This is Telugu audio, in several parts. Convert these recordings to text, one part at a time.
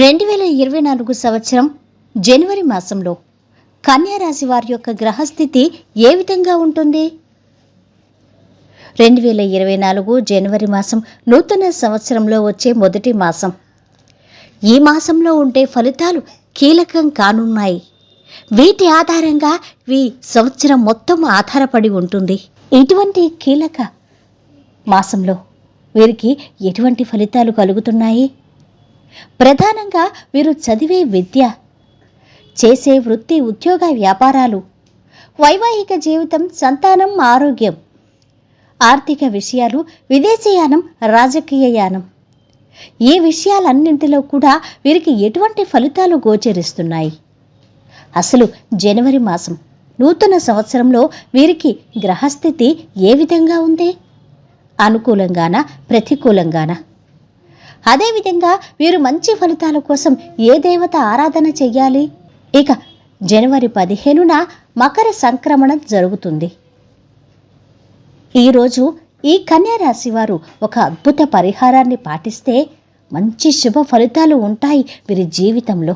రెండు వేల ఇరవై నాలుగు సంవత్సరం జనవరి మాసంలో కన్యారాశి వారి యొక్క గ్రహస్థితి ఏ విధంగా ఉంటుంది? రెండు వేల ఇరవై నాలుగు జనవరి మాసం నూతన సంవత్సరంలో వచ్చే మొదటి మాసం. ఈ మాసంలో ఉండే ఫలితాలు కీలకం కానున్నాయి. వీటి ఆధారంగా ఈ సంవత్సరం మొత్తం ఆధారపడి ఉంటుంది. ఇటువంటి కీలక మాసంలో వీరికి ఎటువంటి ఫలితాలు కలుగుతున్నాయి? ప్రధానంగా వీరు చదివే విద్య చేసే వృత్తి ఉద్యోగ వ్యాపారాలు వైవాహిక జీవితం సంతానం ఆరోగ్యం ఆర్థిక విషయాలు విదేశీయానం రాజకీయ యానం. ఈ విషయాలన్నింటిలో కూడా వీరికి ఎటువంటి ఫలితాలు గోచరిస్తున్నాయి? అసలు జనవరి మాసం నూతన సంవత్సరంలో వీరికి గ్రహస్థితి ఏ విధంగా ఉంది? అనుకూలంగానా ప్రతికూలంగానా? అదేవిధంగా వీరు మంచి ఫలితాల కోసం ఏ దేవత ఆరాధన చెయ్యాలి? ఇక జనవరి పదిహేనున మకర సంక్రమణం జరుగుతుంది. ఈరోజు ఈ కన్యా రాశి వారు ఒక అద్భుత పరిహారాన్ని పాటిస్తే మంచి శుభ ఫలితాలు ఉంటాయి వీరి జీవితంలో.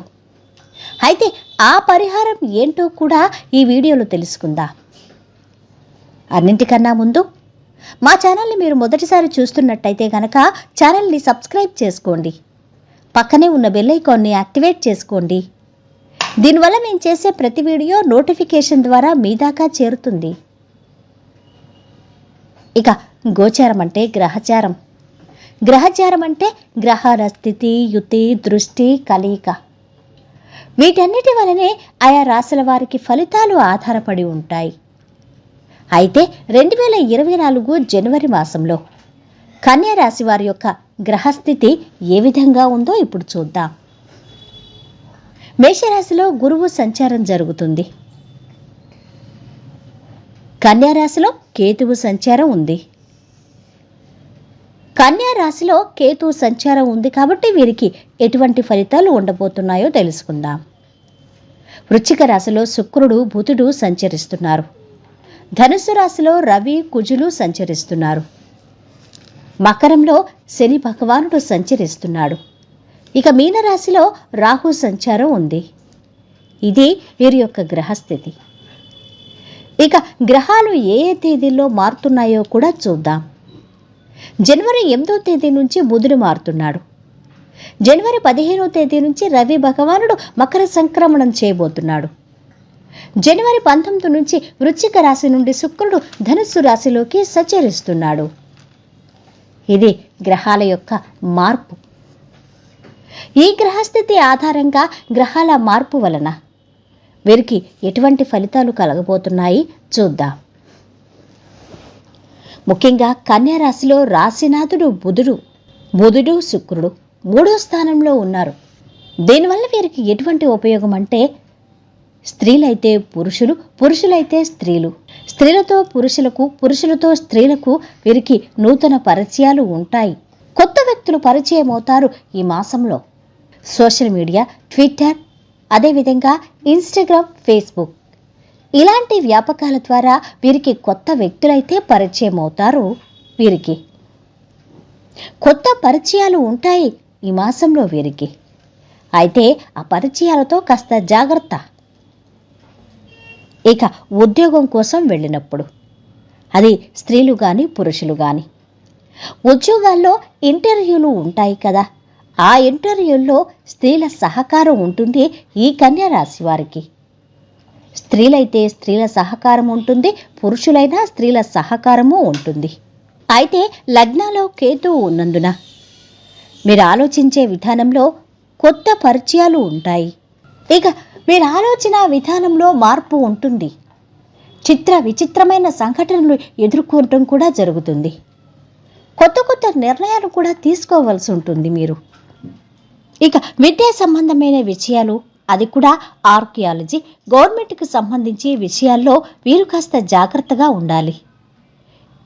అయితే ఆ పరిహారం ఏంటో కూడా ఈ వీడియోలో తెలుసుకుందా. అన్నింటికన్నా ముందు మా ఛానల్ని మీరు మొదటిసారి చూస్తున్నట్టయితే గనక ఛానల్ని సబ్స్క్రైబ్ చేసుకోండి. పక్కనే ఉన్న బెల్ ఐకాన్ని యాక్టివేట్ చేసుకోండి. దీనివల్ల మేము చేసే ప్రతి వీడియో నోటిఫికేషన్ ద్వారా మీ దాకా చేరుతుంది. ఇక గోచారం అంటే గ్రహచారం. గ్రహచారం అంటే గ్రహాల స్థితి యుతి దృష్టి కలయిక. వీటన్నిటి వలనే ఆయా రాశుల వారికి ఫలితాలు ఆధారపడి ఉంటాయి. అయితే రెండు వేల ఇరవై నాలుగు జనవరి మాసంలో కన్యా రాశి వారి యొక్క గ్రహస్థితి ఏ విధంగా ఉందో ఇప్పుడు చూద్దాం. మేషరాశిలో గురువు సంచారం జరుగుతుంది. కన్యా రాశిలో కేతువు సంచారం ఉంది. కన్యా రాశిలో కేతువు సంచారం ఉంది కాబట్టి వీరికి ఎటువంటి ఫలితాలు ఉండబోతున్నాయో తెలుసుకుందాం. వృశ్చిక రాశిలో శుక్రుడు బుధుడు సంచరిస్తున్నారు. ధనుసు రాశిలో రవి కుజులు సంచరిస్తున్నారు. మకరంలో శని భగవానుడు సంచరిస్తున్నాడు. ఇక మీనరాశిలో రాహు సంచారం ఉంది. ఇది వీరి యొక్క గ్రహస్థితి. ఇక గ్రహాలు ఏ ఏ తేదీల్లో మారుతున్నాయో కూడా చూద్దాం. జనవరి ఎనిమిదో తేదీ నుంచి బుధుడు మారుతున్నాడు. జనవరి పదిహేనో తేదీ నుంచి రవి భగవానుడు మకర సంక్రమణం చేయబోతున్నాడు. జనవరి పంతొమ్మిది నుంచి వృశ్చిక రాశి నుండి శుక్రుడు ధనుస్సు రాశిలోకి సంచరిస్తున్నాడు. ఇది గ్రహాల యొక్క మార్పు. ఈ గ్రహస్థితి ఆధారంగా గ్రహాల మార్పు వలన వీరికి ఎటువంటి ఫలితాలు కలగబోతున్నాయి చూద్దాం. ముఖ్యంగా కన్యా రాశిలో రాశినాథుడు బుధుడు బుధుడు శుక్రుడు మూడో స్థానంలో ఉన్నారు. దీనివల్ల వీరికి ఎటువంటి ఉపయోగం అంటే స్త్రీలైతే పురుషులు పురుషులైతే స్త్రీలు. స్త్రీలతో పురుషులకు పురుషులతో స్త్రీలకు వీరికి నూతన పరిచయాలు ఉంటాయి. కొత్త వ్యక్తులు పరిచయం అవుతారు ఈ మాసంలో. సోషల్ మీడియా ట్విట్టర్ అదేవిధంగా ఇన్స్టాగ్రామ్ ఫేస్బుక్. ఇలాంటి వ్యాపకాల ద్వారా వీరికి కొత్త వ్యక్తులైతే పరిచయం అవుతారు వీరికి. కొత్త పరిచయాలు ఉంటాయి ఈ మాసంలో వీరికి. అయితే ఆ పరిచయాలతో కాస్త జాగ్రత్త. ఇక ఉద్యోగం కోసం వెళ్ళినప్పుడు. అది స్త్రీలు కానీ పురుషులు కానీ ఉద్యోగాల్లో ఇంటర్వ్యూలు ఉంటాయి కదా. ఆ ఇంటర్వ్యూల్లో స్త్రీల సహకారం ఉంటుంది ఈ కన్యా రాశి వారికి. స్త్రీలైతే స్త్రీల సహకారం ఉంటుంది పురుషులైనా స్త్రీల సహకారము ఉంటుంది. అయితే లగ్నాలో కేతువు ఉన్నందున మీరు ఆలోచించే విధానంలో కొత్త పరిచయాలు ఉంటాయి. ఇక మీరు ఆలోచన విధానంలో మార్పు ఉంటుంది. చిత్ర విచిత్రమైన సంఘటనలు ఎదుర్కోవటం కూడా జరుగుతుంది. కొత్త కొత్త నిర్ణయాలు కూడా తీసుకోవాల్సి ఉంటుంది మీరు. ఇక విద్యా సంబంధమైన విషయాలు అది కూడా ఆర్కియాలజీ గవర్నమెంట్కి సంబంధించి విషయాల్లో వీరు కాస్త జాగ్రత్తగా ఉండాలి.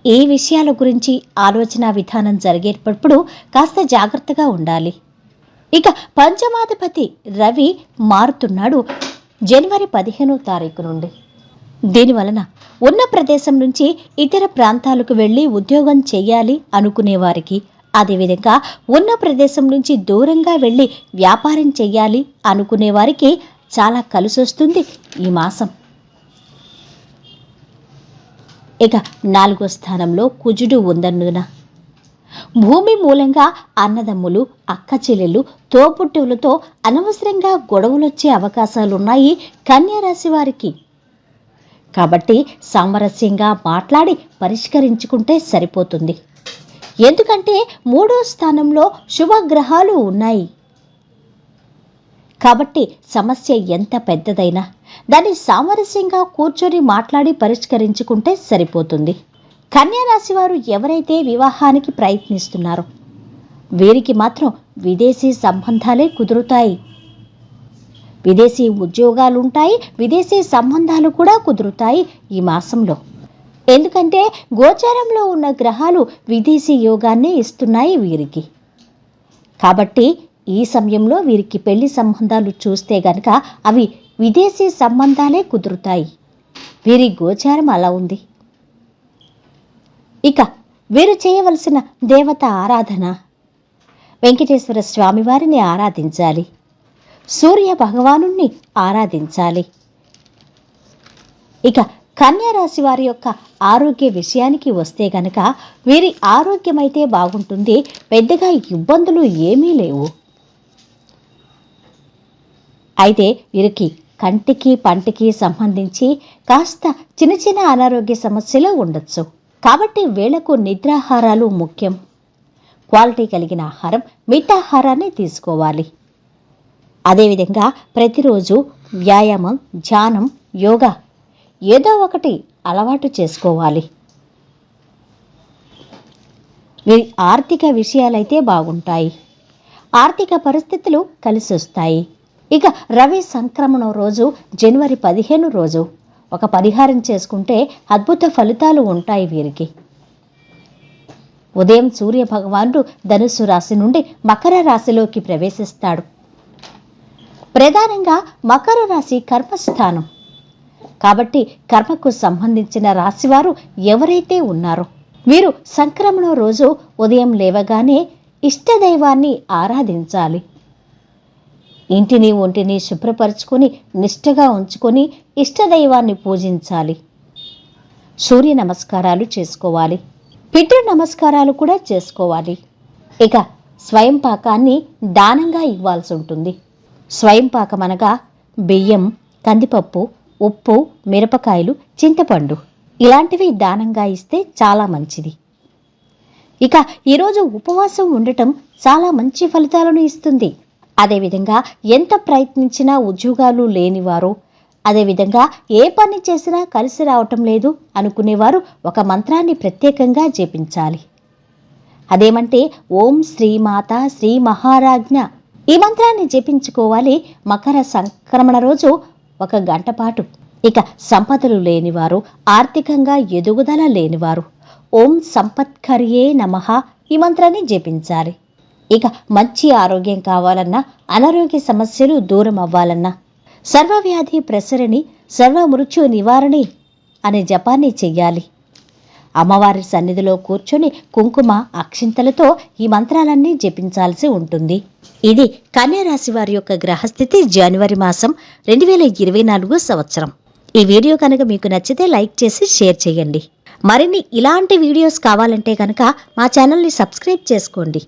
ఏ విషయాల గురించి ఆలోచన విధానం జరిగేటప్పుడు కాస్త జాగ్రత్తగా ఉండాలి. ఇక పంచమాధిపతి రవి మారుతున్నాడు జనవరి పదిహేనో తారీఖు నుండి. దీనివలన ఉన్న ప్రదేశం నుంచి ఇతర ప్రాంతాలకు వెళ్ళి ఉద్యోగం చెయ్యాలి అనుకునేవారికి అదేవిధంగా ఉన్న ప్రదేశం నుంచి దూరంగా వెళ్ళి వ్యాపారం చెయ్యాలి అనుకునేవారికి చాలా కలిసొస్తుంది ఈ మాసం. ఇక నాలుగో స్థానంలో కుజుడు ఉందన్నున. భూమి మూలంగా అన్నదమ్ములు అక్క చెల్లెలు తోబుట్టువులతో అనవసరంగా గొడవలొచ్చే అవకాశాలున్నాయి కన్యారాశి వారికి. కాబట్టి సామరస్యంగా మాట్లాడి పరిష్కరించుకుంటే సరిపోతుంది. ఎందుకంటే మూడో స్థానంలో శుభగ్రహాలు ఉన్నాయి. కాబట్టి సమస్య ఎంత పెద్దదైనా దాన్ని సామరస్యంగా కూర్చొని మాట్లాడి పరిష్కరించుకుంటే సరిపోతుంది. కన్యారాశి వారు ఎవరైతే వివాహానికి ప్రయత్నిస్తున్నారో వీరికి మాత్రం విదేశీ సంబంధాలే కుదురుతాయి. విదేశీ ఉద్యోగాలుంటాయి విదేశీ సంబంధాలు కూడా కుదురుతాయి ఈ మాసంలో. ఎందుకంటే గోచారంలో ఉన్న గ్రహాలు విదేశీ యోగాన్నే ఇస్తున్నాయి వీరికి. కాబట్టి ఈ సమయంలో వీరికి పెళ్ళి సంబంధాలు చూస్తే గనక అవి విదేశీ సంబంధాలే కుదురుతాయి. వీరి గోచారం అలా ఉంది. ఇక వీరు చేయవలసిన దేవత ఆరాధన. వెంకటేశ్వర స్వామివారిని ఆరాధించాలి. సూర్య భగవాను ఆరాధించాలి. ఇక కన్యారాశి వారి యొక్క ఆరోగ్య విషయానికి వస్తే గనక వీరి ఆరోగ్యమైతే బాగుంటుంది పెద్దగా ఇబ్బందులు ఏమీ లేవు. అయితే వీరికి కంటికి పంటికి సంబంధించి కాస్త చిన్న చిన్న అనారోగ్య సమస్యలు ఉండొచ్చు. కాబట్టి వేళకు నిద్రాహారాలు ముఖ్యం. క్వాలిటీ కలిగిన ఆహారం మిట్టాహారాన్ని తీసుకోవాలి. అదేవిధంగా ప్రతిరోజు వ్యాయామం ధ్యానం యోగా ఏదో ఒకటి అలవాటు చేసుకోవాలి. ఆర్థిక విషయాలైతే బాగుంటాయి. ఆర్థిక పరిస్థితులు కలిసి వస్తాయి ఇక రవి సంక్రమణం రోజు జనవరి పదిహేను రోజు. ఒక పరిహారం చేసుకుంటే అద్భుత ఫలితాలు ఉంటాయి వీరికి. ఉదయం సూర్య భగవానుడు ధనుస్సు రాశి నుండి మకర రాశిలోకి ప్రవేశిస్తాడు. ప్రధానంగా మకర రాశి కర్మస్థానం. కాబట్టి కర్మకు సంబంధించిన రాశివారు ఎవరైతే ఉన్నారో వీరు సంక్రమణ రోజు ఉదయం లేవగానే ఇష్టదైవాన్ని ఆరాధించాలి. ఇంటిని ఒంటిని శుభ్రపరచుకొని నిష్ఠగా ఉంచుకొని ఇష్టదైవాన్ని పూజించాలి. సూర్య నమస్కారాలు చేసుకోవాలి. పితృ నమస్కారాలు కూడా చేసుకోవాలి. ఇక స్వయం పాకాన్ని దానంగా ఇవ్వాల్సి ఉంటుంది. స్వయం పాకం అనగా బియ్యం కందిపప్పు ఉప్పు మిరపకాయలు చింతపండు ఇలాంటివి దానంగా ఇస్తే చాలా మంచిది. ఇక ఈరోజు ఉపవాసం ఉండటం చాలా మంచి ఫలితాలను ఇస్తుంది. అదేవిధంగా ఎంత ప్రయత్నించినా ఉద్యోగాలు లేనివారు. అదేవిధంగా ఏ పని చేసినా కలిసి రావటం లేదు అనుకునేవారు ఒక మంత్రాన్ని ప్రత్యేకంగా జపించాలి. అదేమంటే ఓం శ్రీమాత శ్రీ మహారాజ్ఞ. ఈ మంత్రాన్ని జపించుకోవాలి మకర సంక్రమణ రోజు ఒక గంట పాటు. ఇక సంపదలు లేనివారు ఆర్థికంగా ఎదుగుదల లేనివారు. ఓం సంపత్కరియే నమః ఈ మంత్రాన్ని జపించాలి. ఇక మంచి ఆరోగ్యం కావాలన్నా అనారోగ్య సమస్యలు దూరం అవ్వాలన్నా. సర్వవ్యాధి ప్రసరణి సర్వమృత్యు నివారణి అనే జపాన్ని చెయ్యాలి. అమ్మవారి సన్నిధిలో కూర్చొని కుంకుమ అక్షింతలతో ఈ మంత్రాలన్నీ జపించాల్సి ఉంటుంది. ఇది కన్యారాశి వారి యొక్క గ్రహస్థితి జనవరి మాసం రెండు వేల ఇరవై నాలుగు సంవత్సరం. ఈ వీడియో కనుక మీకు నచ్చితే లైక్ చేసి షేర్ చేయండి. మరిన్ని ఇలాంటి వీడియోస్ కావాలంటే కనుక మా ఛానల్ని సబ్స్క్రైబ్ చేసుకోండి.